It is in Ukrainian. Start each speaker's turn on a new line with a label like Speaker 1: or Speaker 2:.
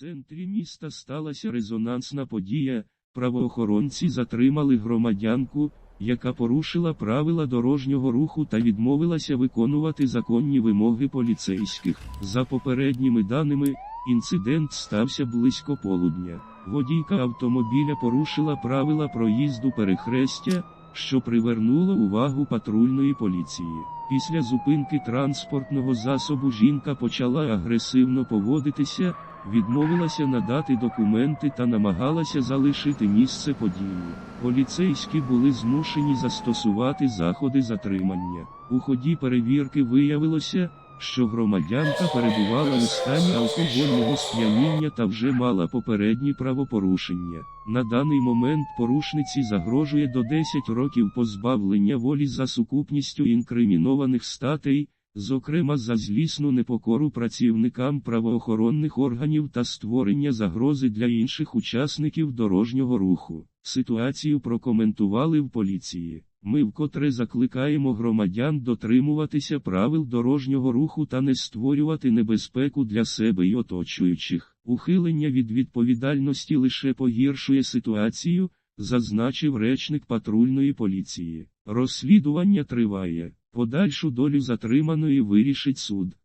Speaker 1: центрі міста сталася резонансна подія. Правоохоронці затримали громадянку, яка порушила правила дорожнього руху та відмовилася виконувати законні вимоги поліцейських. За попередніми даними, інцидент стався близько полудня. Водійка автомобіля порушила правила проїзду перехрестя, що привернуло увагу патрульної поліції. Після зупинки транспортного засобу жінка почала агресивно поводитися, відмовилася надати документи та намагалася залишити місце події. Поліцейські були змушені застосувати заходи затримання. У ході перевірки виявилося, що громадянка перебувала у стані алкогольного сп'яніння та вже мала попередні правопорушення. На даний момент порушниці загрожує до 10 років позбавлення волі за сукупністю інкримінованих статей, зокрема за злісну непокору працівникам правоохоронних органів та створення загрози для інших учасників дорожнього руху. Ситуацію прокоментували в поліції. Ми вкотре закликаємо громадян дотримуватися правил дорожнього руху та не створювати небезпеку для себе й оточуючих. Ухилення від відповідальності лише погіршує ситуацію, зазначив речник патрульної поліції. Розслідування триває. Подальшу долю затриманої вирішить суд.